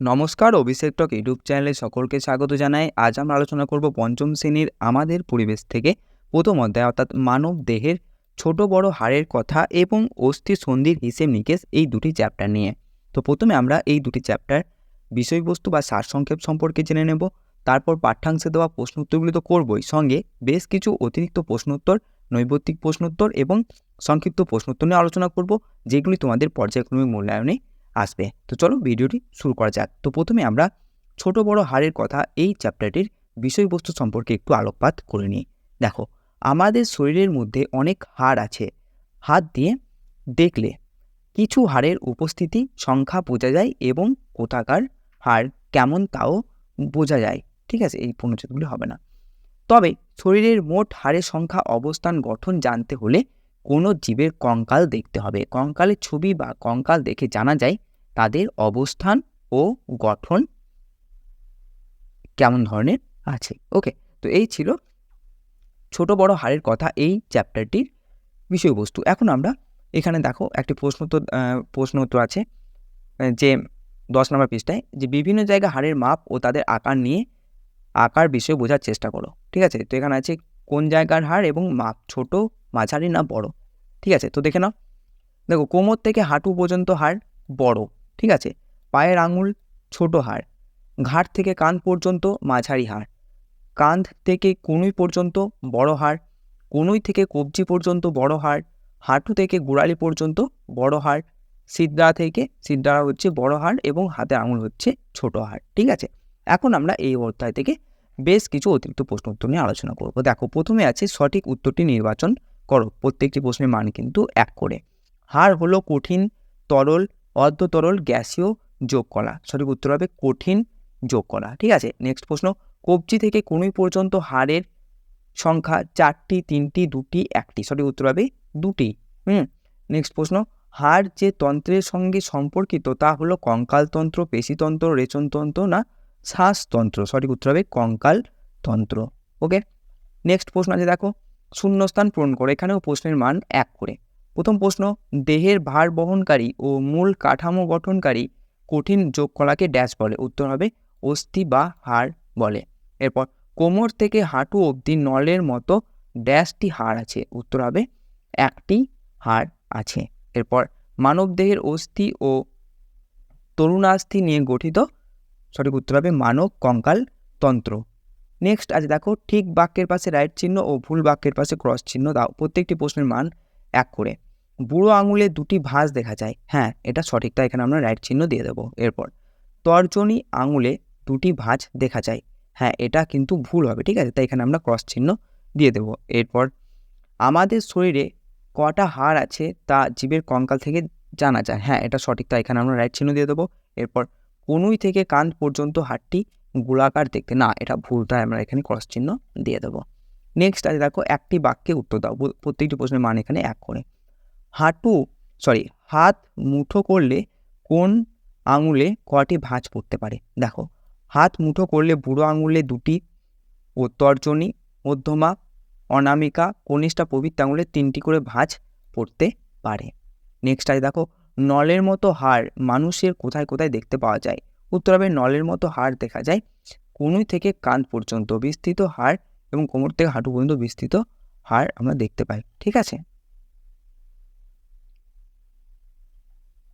নমস্কার, অভিষেক টক ইউটিউব চ্যানেলে সকলকে স্বাগত জানাই। আজ আমরা আলোচনা করব পঞ্চম শ্রেণির আমাদের পরিবেশ থেকে। প্রথম অধ্যায়, অর্থাৎ মানব দেহের ছোট বড় হাড়ের কথা এবং অস্থি সন্ধির হিসেব নিকেশ এই দুটি চ্যাপ্টার নিয়ে। তো প্রথমে আমরা এই দুটি চ্যাপ্টার বিষয়বস্তু বা সারসংক্ষেপ সম্পর্কে জেনে নেব। তারপর পাঠ্যাংশে দেওয়া প্রশ্ন উত্তরগুলি তো করবই। সঙ্গে বেশ কিছু অতিরিক্ত প্রশ্নোত্তর, নৈবত্তিক প্রশ্নোত্তর এবং সংক্ষিপ্ত প্রশ্নোত্তর নিয়ে আলোচনা করব, যেগুলি তোমাদের পর্যায়ক্রমিক মূল্যায়নে আসবে। তো চলো ভিডিওটি শুরু করা যাক। তো প্রথমে আমরা ছোট বড় হাড়ের কথা এই চ্যাপ্টারটির বিষয়বস্তু সম্পর্কে একটু আলোকপাত করে নিই। দেখো, আমাদের শরীরের মধ্যে অনেক হাড় আছে। হাত দিয়ে দেখলে কিছু হাড়ের উপস্থিতি, সংখ্যা বোঝা যায় এবং কোথাকার হাড় কেমন তাও বোঝা যায়। ঠিক আছে? এই পূর্ণচ্ছেদগুলি হবে না। তবে শরীরের মোট হাড়ের সংখ্যা অবস্থান গঠন জানতে হলে কোনো জীবের কঙ্কাল দেখতে হবে। কঙ্কালের ছবি বা কঙ্কাল দেখে জানা যায় তাদের অবস্থান ও গঠন কেমন ধরনের আছে। ওকে, তো এই ছিল ছোট বড় হাড়ের কথা এই চ্যাপ্টারটির বিষয়বস্তু। এখন আমরা এখানে দেখো একটি প্রশ্ন উত্তর প্রশ্ন উত্তর আছে, যে দশ নম্বর পৃষ্ঠায় যে বিভিন্ন জায়গায় হাড়ের মাপ ও তাদের আকার নিয়ে আকার বিষয়ে বোঝার চেষ্টা করো। ঠিক আছে? তো এখানে আছে কোন জায়গার হাড় এবং মাপ, ছোট মাঝারি না বড়? ঠিক আছে, তো দেখে নাও। দেখো, কোমর থেকে হাঁটু পর্যন্ত হাড় বড়, ঠিক আছে? পায়ের আঙুল ছোট হাড় ঘাট থেকে কান পর্যন্ত মাঝারি হাড়, কাঁধ থেকে কনুই পর্যন্ত বড় হাড়, কনুই থেকে কবজি পর্যন্ত বড় হাড়, হাঁটু থেকে গোড়ালি পর্যন্ত বড় হাড়, সিদ্রা থেকে, সিদ্রা হচ্ছে বড় হাড় এবং হাতে আঙুল হচ্ছে ছোট হাড়, ঠিক আছে? এখন আমরা এই অধ্যায় থেকে বেশ কিছু অতিরিক্ত প্রশ্ন উত্তর নিয়ে আলোচনা করব। দেখো, প্রথমে আছে সঠিক উত্তরটি নির্বাচন করো, প্রত্যেকটি প্রশ্নের মান কিন্তু এক করে। হার হলো কঠিন, তরল অর্ধ তরল গ্যাসীয় যোগ করা। সঠিক উত্তর হবে কঠিন যোগ করা। ঠিক আছে? নেক্সট প্রশ্ন, কবজি থেকে কনুই পর্যন্ত হাড়ের সংখ্যা চারটি, তিনটি, দুটি, একটি। সঠিক উত্তর হবে দুটি। হুম? নেক্সট প্রশ্ন হাড় যে তন্ত্রের সঙ্গে সম্পর্কিত তা হলো কঙ্কালতন্ত্র, পেশিতন্ত্র, রেচনতন্ত্র না শ্বাসতন্ত্র? সঠিক উত্তর হবে কঙ্কাল তন্ত্র ওকে নেক্সট প্রশ্ন আছে, দেখো। শূন্যস্থান পূরণ করো এখানেও প্রশ্নের মান এক করে। প্রথম প্রশ্ন, দেহের ভার বহনকারী ও মূল কাঠামো গঠনকারী কঠিন যোগ কলাকে ড্যাশ বলে। উত্তর হবে, অস্থি বা হাড় বলে। এরপর, কোমর থেকে হাঁটু অবধি নলের মতো ড্যাশটি হাড় আছে। উত্তর হবে, একটি হাড় আছে। এরপর মানবদেহের অস্থি ও তরুণাস্থি নিয়ে গঠিত, সঠিক উত্তর হবে মানব কঙ্কাল তন্ত্র। নেক্সট আছে দেখো, ঠিক বাক্যের পাশে রাইট চিহ্ন ও ভুল বাক্যের পাশে ক্রস চিহ্ন। দাও, প্রত্যেকটি প্রশ্নের মান এক করে। বুড়ো আঙুলে দুটি ভাঁজ দেখা যায়। হ্যাঁ এটা সঠিকটা এখানে আমরা রাইট চিহ্ন দিয়ে দেবো এরপর। তর্জনী আঙুলে দুটি ভাঁজ দেখা যায়। হ্যাঁ এটা কিন্তু ভুল হবে, ঠিক আছে? তাই এখানে আমরা ক্রস চিহ্ন দিয়ে দেবো। এরপর, আমাদের শরীরে কটা হাড় আছে তা জীবের কঙ্কাল থেকে জানা যায়। হ্যাঁ এটা সঠিক, তাই এখানে আমরা রাইট চিহ্ন দিয়ে দেবো। এরপর, কনুই থেকে কান পর্যন্ত হাড়টি গোলাকার দেখতে। না, এটা ভুল, তাই আমরা এখানে ক্রস চিহ্ন দিয়ে দেবো। নেক্সট আছে দেখো, একটি বাক্যে উত্তর দাও। প্রত্যেকটি প্রশ্নের মান এখানে এক করে। হাঁটু সরি হাত মুঠো করলে কোন আঙুলে কটি ভাঁজ পড়তে পারে? দেখো, হাত মুঠো করলে বুড়ো আঙুলে দুটি, ও তর্জনী, মধ্যমা, অনামিকা, কনিষ্ঠা প্রভৃতি আঙুলে তিনটি করে ভাঁজ পড়তে পারে। নেক্সট আছে দেখো, নলের মতো হাড় মানুষের কোথায় কোথায় দেখতে পাওয়া যায়? উত্তর হবে নলের মতো হাড় দেখা যায়। কনুই থেকে কান পর্যন্ত বিস্তৃত হাড় এবং কোমর থেকে হাঁটু পর্যন্ত বিস্তৃত হাড় আমরা দেখতে পাই, ঠিক আছে?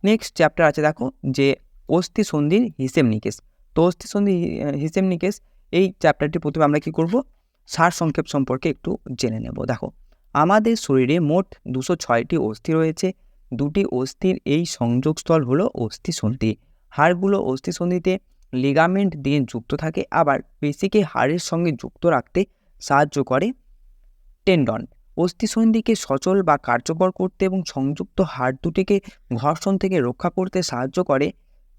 নেক্সট চ্যাপ্টার আছে দেখো, যে অস্থি সন্ধির হিসেব নিকেশ তো অস্থি সন্ধি হিসেব নিকেশ এই চ্যাপ্টারটি প্রথমে আমরা কি করব? সার সংক্ষেপ সম্পর্কে একটু জেনে নেব। দেখো, আমাদের শরীরে মোট দুশো ছয়টি অস্থি রয়েছে। দুটি অস্থির এই সংযোগস্থল হলো অস্থি সন্ধি। হাড়গুলো অস্থিসন্ধিতে লিগামেন্ট দিয়ে যুক্ত থাকে, আবার পেশিকে হাড়ের সঙ্গে যুক্ত রাখতে সাহায্য করে টেন্ডন অস্থিসন্ধিকে সচল বা কার্যকর করতে এবং সংযুক্ত হাড় দুটিকে ঘর্ষণ থেকে রক্ষা করতে সাহায্য করে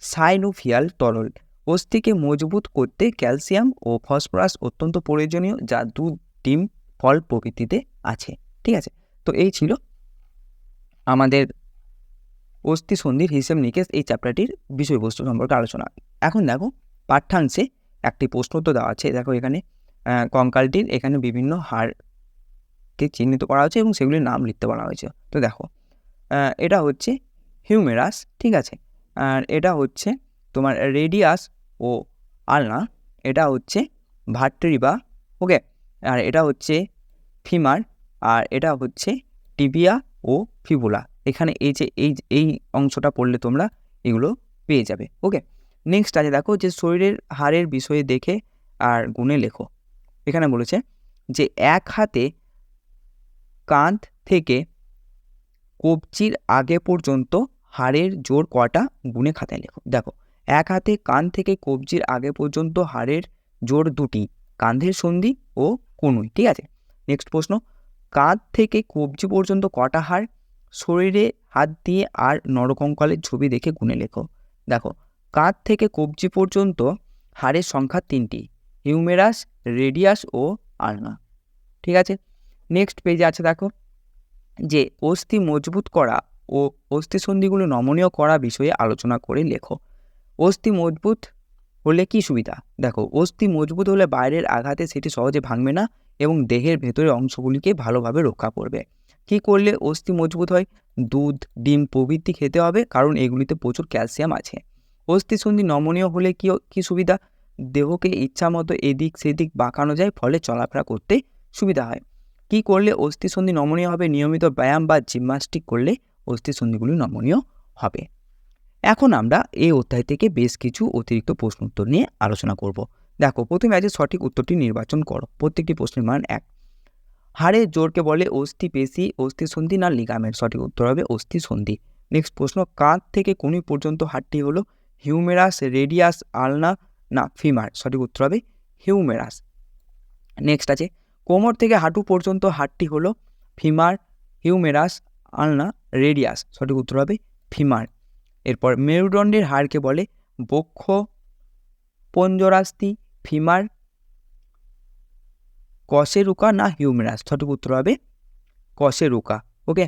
সাইনোফিয়াল তরল। অস্থিকে মজবুত করতে ক্যালসিয়াম ও ফসফরাস অত্যন্ত প্রয়োজনীয়, যা দুধ, ডিম, ফল প্রভৃতিতে আছে। ঠিক আছে? তো এই ছিল আমাদের অস্থি সন্ধির হিসেব নিকেশ এই চ্যাপ্টারটির বিষয়বস্তু সম্পর্কে আলোচনা। এখন দেখো, পাঠ্যাংশে একটি প্রশ্ন তো দেওয়া আছে। দেখো এখানে কঙ্কালটির এখানে বিভিন্ন হাড়কে চিহ্নিত করা হয়েছে এবং সেগুলির নাম লিখতে বলা হয়েছে। তো দেখো এটা হচ্ছে হিউমেরাস ঠিক আছে? আর এটা হচ্ছে তোমার রেডিয়াস ও আলনা, এটা হচ্ছে ভাট্রিবা ওকে আর এটা হচ্ছে ফিমার আর এটা হচ্ছে টিবিয়া ও ফিবুলা এখানে এই যে এই এই অংশটা পড়লে তোমরা এগুলো পেয়ে যাবে। ওকে নেক্সট আছে দেখো যে শরীরের হাড়ের বিষয়ে দেখে আর গুণে লেখো। এখানে বলেছে যে এক হাতে কাঁধ থেকে কবজির আগে পর্যন্ত হাড়ের জোর কটা গুণে খাতায় লেখো। দেখো, এক হাতে কান থেকে কবজির আগে পর্যন্ত হাড়ের জোর দুটি, কাঁধের সন্ধি ও কনুই ঠিক আছে? নেক্সট প্রশ্ন, কাঁধ থেকে কবজি পর্যন্ত কটা হাড়? শরীরে হাত দিয়ে আর নরকঙ্কালের ছবি দেখে গুনে লেখো। দেখো, কাঁধ থেকে কবজি পর্যন্ত হাড়ের সংখ্যা তিনটি, হিউমেরাস, রেডিয়াস ও আলনা ঠিক আছে? নেক্সট পেজে আছে দেখো যে অস্থি মজবুত করা ও অস্থিসন্ধিগুলো নমনীয় করা বিষয়ে আলোচনা করে লেখো। অস্থি মজবুত হলে কি সুবিধা? দেখো, অস্থি মজবুত হলে বাইরের আঘাতে সেটি সহজে ভাঙবে না এবং দেহের ভেতরের অংশগুলিকে ভালোভাবে রক্ষা করবে। কি করলে অস্থি মজবুত হয়? দুধ, ডিম প্রভৃতি খেতে হবে, কারণ এগুলিতে প্রচুর ক্যালসিয়াম আছে। অস্থিসন্ধি নমনীয় হলে কি কি সুবিধা? দেহকে ইচ্ছামতো এদিক সেদিক বাঁকানো যায়, ফলে চলাফেরা করতে সুবিধা হয়। কি করলে অস্থিসন্ধি নমনীয় হবে? নিয়মিত ব্যায়াম বা জিমনাস্টিক করলে অস্থিসন্ধিগুলি নমনীয় হবে। এখন আমরা এই অধ্যায় থেকে বেশ কিছু অতিরিক্ত প্রশ্ন উত্তর নিয়ে আলোচনা করব। দেখো, প্রথমে আছে সঠিক উত্তরটি নির্বাচন করো। প্রত্যেকটি প্রশ্নের মান এক হাড়ের জোরকে বলে অস্থি পেশি অস্থিসন্ধি না লিগামেন্ট সঠিক উত্তর হবে অস্থিসন্ধি নেক্সট প্রশ্ন, কাঁধ থেকে কোনি পর্যন্ত হাড়টি হলো হিউমেরাস রেডিয়াস আলনা না ফিমার? সঠিক উত্তর হবে হিউমেরাস। নেক্সট আছে, কোমর থেকে হাঁটু পর্যন্ত হাড়টি হলো ফিমার, হিউমেরাস আলনা, রেডিয়াস? সঠিক উত্তর হবে ফিমার। এরপর মেরুদণ্ডের হাড়কে বলে বক্ষ পঞ্জরাস্তি ফিমার কশেরুকা না হিউমেরাস সঠিক উত্তর হবে কশেরুকা ওকে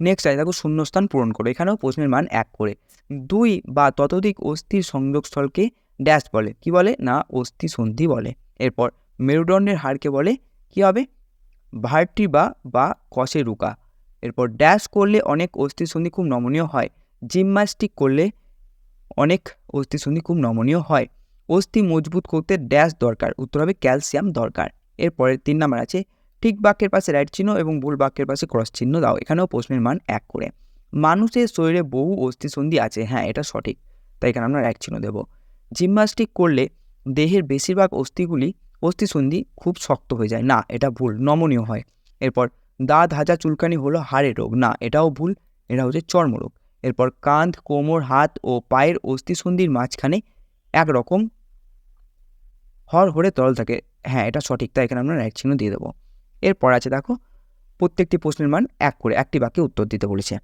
নেক্সট আছে দেখো শূন্যস্থান পূরণ করো। এখানেও প্রশ্নের মান এক করে। দুই বা ততোধিক অস্থির সংযোগস্থলকে ড্যাশ বলে। কি বলে? না, অস্থি সন্ধি বলে। এরপর মেরুদণ্ডের হাড়কে বলে, কি হবে? ভার্টিবা বা বা কশেরুকা এরপর ড্যাশ করলে অনেক অস্থিসন্ধি খুব নমনীয় হয়। জিমনাস্টিক করলে অনেক অস্থিসন্ধি খুব নমনীয় হয়। অস্থি মজবুত করতে ড্যাশ দরকার। উত্তর হবে ক্যালসিয়াম দরকার। এরপরে তিন নাম্বার আছে, ঠিক বাক্যের পাশে রাইট চিহ্ন এবং ভুল বাক্যের পাশে ক্রস চিহ্ন দাও। এখানেও প্রশ্নের মান এক করে। মানুষের শরীরে বহু অস্থিসন্ধি আছে। হ্যাঁ এটা সঠিক। তাই এখানে আমরা এক চিহ্ন দেব। জিমনাস্টিক করলে দেহের বেশিরভাগ অস্থিগুলি, অস্থিসন্ধি খুব শক্ত হয়ে যায়। না, এটা ভুল, নমনীয় হয়। এরপর দাঁত হাজা চুলকানি হলো হাড়ের রোগ। না, এটাও ভুল, এটা হচ্ছে চর্মরোগ। এরপর কাঁধ, কোমর, হাত ও পায়ের অস্থিসন্ধির মাঝখানে একরকম হর হরে তরল থাকে। হ্যাঁ এটা সঠিক, তাই এখানে আমরা এক চিহ্ন দিয়ে দেবো। এরপর আছে দেখো, প্রত্যেকটি প্রশ্নের মান এক করে, একটি বাক্যে উত্তর দিতে বলেছে।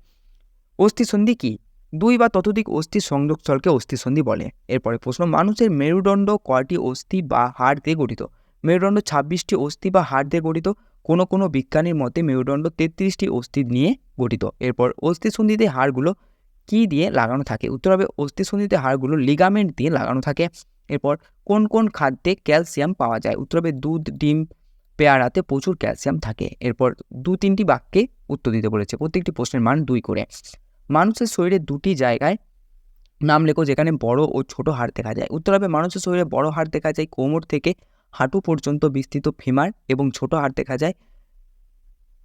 অস্থিসন্ধি কি? দুই বা ততোধিক অস্থির সংযোগস্থলকে অস্থিসন্ধি বলে। এরপরে প্রশ্ন, মানুষের মেরুদণ্ড কয়টি অস্থি বা হাড় দিয়ে গঠিত? মেরুদণ্ড ছাব্বিশটি অস্থি বা হাড় দিয়ে গঠিত। কোনো কোনো বিজ্ঞানীর মতে মেরুদণ্ড তেত্রিশটি অস্থি নিয়ে গঠিত। এরপর, অস্থিসন্ধিতে হাড়গুলো কি দিয়ে লাগানো থাকে? উত্তর হবে, অস্থিসন্ধিতে হাড়গুলো লিগামেন্ট দিয়ে লাগানো থাকে। এরপর কোন কোন খাদ্যে ক্যালসিয়াম পাওয়া যায়? উত্তর হবে দুধ, ডিম, পেয়ারাতে প্রচুর ক্যালসিয়াম থাকে। এরপর দু তিনটি বাক্যে উত্তর দিতে বলেছে। প্রত্যেকটি প্রশ্নের মান দুই করে। মানুষের শরীরে দুটি জায়গায় নাম লেখো যেখানে বড় ও ছোট হাড় দেখা যায়। উত্তর হবে মানুষের শরীরে বড় হাড় দেখা যায় কোমর থেকে হাঁটু পর্যন্ত বিস্তৃত ফিমার এবং ছোট হাড় দেখা যায়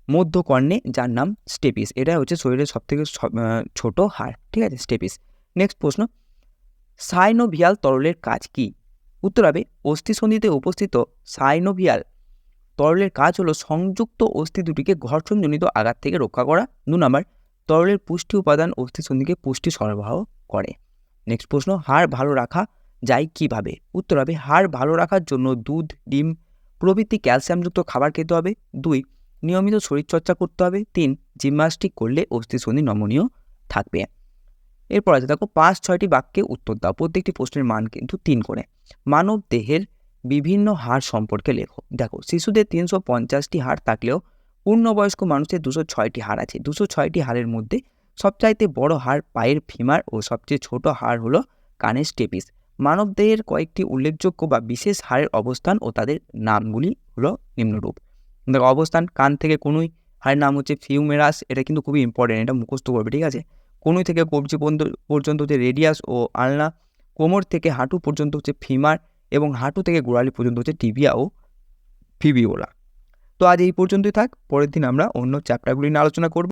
মধ্যকর্ণে, যার নাম স্টেপিস। এটা হচ্ছে শরীরের সবথেকে ছোট হাড়। ঠিক আছে, স্টেপিস। নেক্সট প্রশ্ন। সাইনোভিয়াল তরলের কাজ কি? উত্তর হবে অস্থিসন্ধিতে উপস্থিত সাইনোভিয়াল তরলের কাজ হলো সংযুক্ত অস্থি দুটিকে ঘর্ষণজনিত আঘাত থেকে রক্ষা করা। দু নম্বর, তরলের পুষ্টি উপাদান অস্থিসন্ধিকে পুষ্টি সরবরাহ করে। নেক্সট প্রশ্ন, হাড় ভালো রাখা যায় কীভাবে? উত্তর হবে, হাড় ভালো রাখার জন্য দুধ, ডিম প্রভৃতি ক্যালসিয়ামযুক্ত খাবার খেতে হবে। দুই, নিয়মিত শরীরচর্চা করতে হবে। তিন, জিমনাস্টিক করলে অস্থিসন্ধি নমনীয় থাকবে। এরপর আছে, দেখো পাঁচ, ছয়টি বাক্যে উত্তর দাও, প্রত্যেকটি প্রশ্নের মান কিন্তু তিন করে। মানব দেহের বিভিন্ন হাড় সম্পর্কে লেখো। দেখো, শিশুদের তিনশো পঞ্চাশটি হাড় থাকলেও পূর্ণবয়স্ক মানুষের দুশো ছয়টি হাড় আছে। দুশো ছয়টি হাড়ের মধ্যে সবচাইতে বড় হাড় পায়ের ফিমার ও সবচেয়ে ছোট হাড় হলো কানের স্টেপিস মানবদেহের কয়েকটি উল্লেখযোগ্য বা বিশেষ হাড়ের অবস্থান ও তাদের নামগুলি হলো নিম্নরূপ। দেখো, অবস্থান কান থেকে কোনোই, হাড়ের নাম হচ্ছে ফিউমেরাস, এটা কিন্তু খুবই ইম্পর্টেন্ট এটা মুখস্থ করবে, ঠিক আছে? কোনোই থেকে কবজি পর্যন্ত হচ্ছে রেডিয়াস ও আলনা, কোমর থেকে হাঁটু পর্যন্ত হচ্ছে ফিমার এবং হাঁটু থেকে গোড়ালি পর্যন্ত হচ্ছে টিবিয়া ও ফিবিওলা। তো আজ এই পর্যন্তই থাক, পরের দিন আমরা অন্য চ্যাপ্টারগুলি নিয়ে আলোচনা করব।